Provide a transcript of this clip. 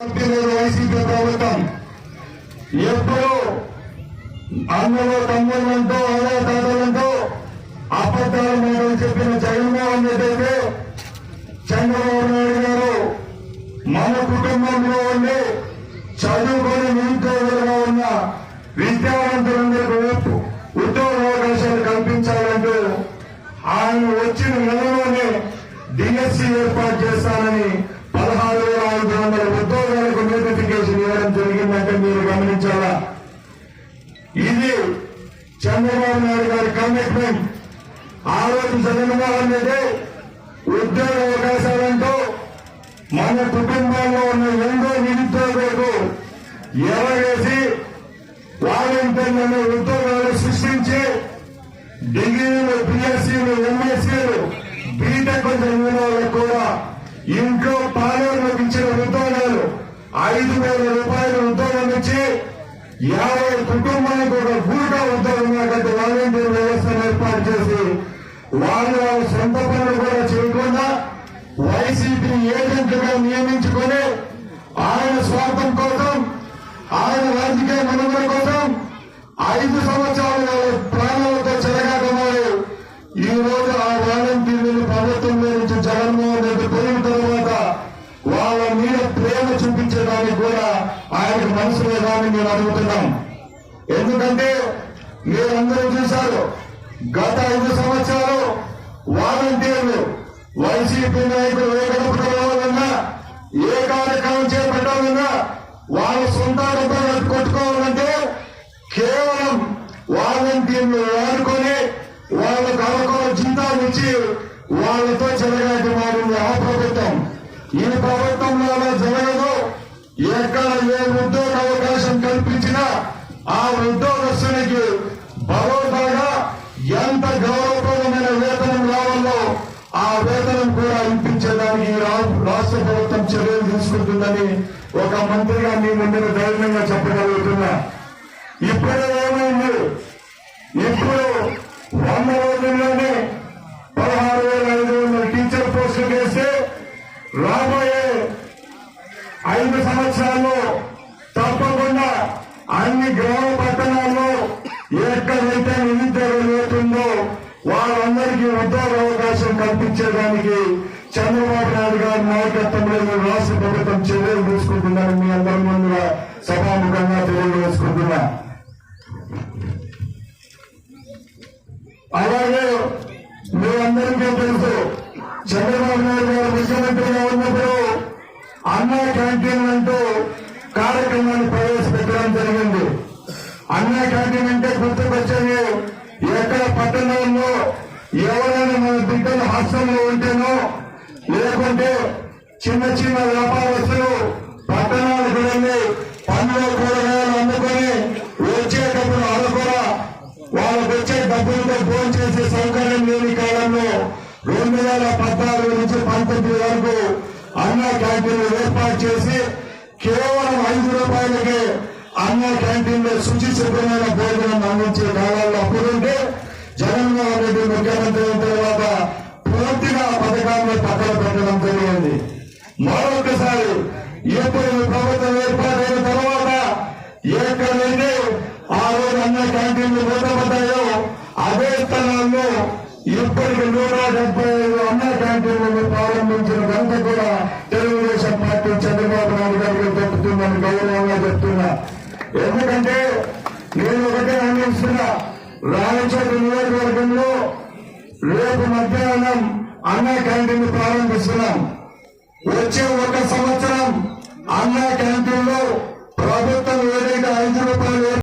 YCP ప్రభుత్వం ఎప్పుడు అన్నలు తమ్ముళ్ళంటూ అలా తాతలంటూ అబద్ధాలు మీరు చెప్పిన జగన్మోహన్ రెడ్డి అయితే చంద్రబాబు నాయుడు గారు మన కుటుంబంలో ఉండి చదువుకొని నిరుద్యోగులుగా ఉన్న విద్యావంతులందరికీ ఉద్యోగ అవకాశాలు కల్పించాలంటూ ఆయన వచ్చిన నెలలోనే డిఎస్సి ఏర్పాటు చేస్తానని పదహారు వేల ఐదు వందల గమనించాలా? ఇది చంద్రబాబు నాయుడు గారి కమిట్మెంట్. ఆ రోజు జగన్మోహన్ రెడ్డి ఉద్యోగ అవకాశాలంటూ మన కుటుంబాల్లో ఉన్న ఎంతో నిరుద్యోగులకు ఎరవేసి వాలంటీర్లను ఉద్యోగాలు సృష్టించి డిగ్రీలు బిఎస్సీలు ఎంఎస్సీలు బీటెక్ చదివిన వాళ్ళకు కూడా ఇంట్లో పాలనకు ఇచ్చిన ఉద్యోగాలు ఐదు వేల రూపాయల ఉద్యోగం ఇచ్చి యాభై కుటుంబానికి ఒక పూట ఉద్యోగం కాబట్టి వాలంటీర్ వ్యవస్థను ఏర్పాటు చేసి వాళ్ళు వాళ్ళ సొంత పనులు కూడా చేయకుండా వైసీపీ ఏజెంట్లుగా నియమించుకొని ఆయన స్వార్థం కోసం ఆయన ప్రేమ చూపించేదానికి కూడా ఆయన మనసు లేదని మేము అడుగుతున్నాం. ఎందుకంటే మీరందరూ చూశారు గత ఐదు సంవత్సరాలు వాలంటీర్లు వైసీపీ నాయకులు ఏ గడప ఏ కార్యక్రమం చేపట్టాలన్నా వాళ్ళ సొంత డబ్బులు కొట్టుకోవాలంటే కేవలం వాలంటీర్లు వాడుకొని వాళ్ళకు అవకాశ జీతాలు ఇచ్చి వాళ్ళతో చెరగాటి మారింది ఆ ప్రభుత్వం. ఈ ప్రభుత్వంలోనే జరగదు. ఎక్కడ ఏ ఉద్యోగ అవకాశం కల్పించినా ఆ ఉద్యోగస్తునికి బరోడాగా ఎంత గౌరవప్రదమైన వేతనం రావాలో ఆ వేతనం కూడా ఇప్పించడానికి ఈ రాష్ట్ర ప్రభుత్వం చర్యలు తీసుకుంటుందని ఒక మంత్రిగా మీ ముందు ధైర్యంగా చెప్పగలుగుతున్నా. ఇప్పుడే ఏమైంది ఇప్పుడు వంద రోజుల్లోనే పదహారు వేల ఐదు వందల టీచర్ పోస్టులు వేస్తే రాబోయే ఐదు సంవత్సరాల్లో తప్పకుండా అన్ని గ్రామ పట్టణాల్లో ఎక్కడైతే నిరుద్యోగం లేకుందో వాళ్ళందరికీ ఉద్యోగ అవకాశం కల్పించేదానికి చంద్రబాబు నాయుడు గారి నాయకత్వంలో రాష్ట్ర ప్రభుత్వం చర్యలు తీసుకుంటుందని మీ అందరి ముందుగా సభాముఖంగా తెలియజేసుకుంటున్నా. అలాగే మీ అందరికీ తెలుసు చంద్రబాబు నాయుడు గారు ముఖ్యమంత్రిగా ఉన్నప్పుడు అన్న క్యాంటీన్ అంటూ కార్యక్రమాన్ని ప్రవేశపెట్టడం జరిగింది. అన్న క్యాంటీన్ అంటే గుర్తుకొచ్చేది ఎక్కడ పట్టణంలో ఎవరైనా మన బిడ్డలు హాస్టల్లో ఉంటేనో లేకుంటే చిన్న చిన్న వ్యాపారస్తులు పట్టణాలకు వెళ్ళి పండ్లు కూరగాయలు అమ్ముకొని వచ్చేటప్పుడు వాళ్ళు కూడా వాళ్ళకు వచ్చే డబ్బులతో ఫోన్ చేసే సౌకర్యం లేని కాలంలో రెండు వేల పద్నాలుగు నుంచి పంతొమ్మిది వరకు అన్న క్యాంటీన్లు చేసి కేవలం ఐదు రూపాయలకి అన్న క్యాంటీన్లో శుచి శుభ్రమైన భోజనం అందించే కాలాల్లో అప్పుడుంటే జగన్మోహన్ రెడ్డి ముఖ్యమంత్రి అయిన తర్వాత పూర్తిగా ఆ పథకాన్ని పక్కన పెట్టడం జరిగింది. మరొకసారి ఎప్పుడు ప్రభుత్వం ఏర్పాటైన తర్వాత ఎక్కడైతే ఆ రోజు అన్న క్యాంటీన్లు మూతపడ్డాయో అదే స్థలాల్లో ఇప్పటికి నూట డెబ్బై ఐదు అన్న క్యాంటీన్లను ప్రారంభించిన ఘనత కూడా తెలుగుదేశం చంద్రబాబు నాయుడు గారికి చెప్తున్నాను గౌరవంగా చెప్తున్నా. ఎందుకంటే నేను ఒకటే అందిస్తున్నా రాయచోటి నియోజకవర్గంలో రేపు మధ్యాహ్నం అన్న క్యాంటీన్ ప్రారంభిస్తున్నాం. వచ్చే ఒక సంవత్సరం అన్న క్యాంటీన్లో ప్రభుత్వం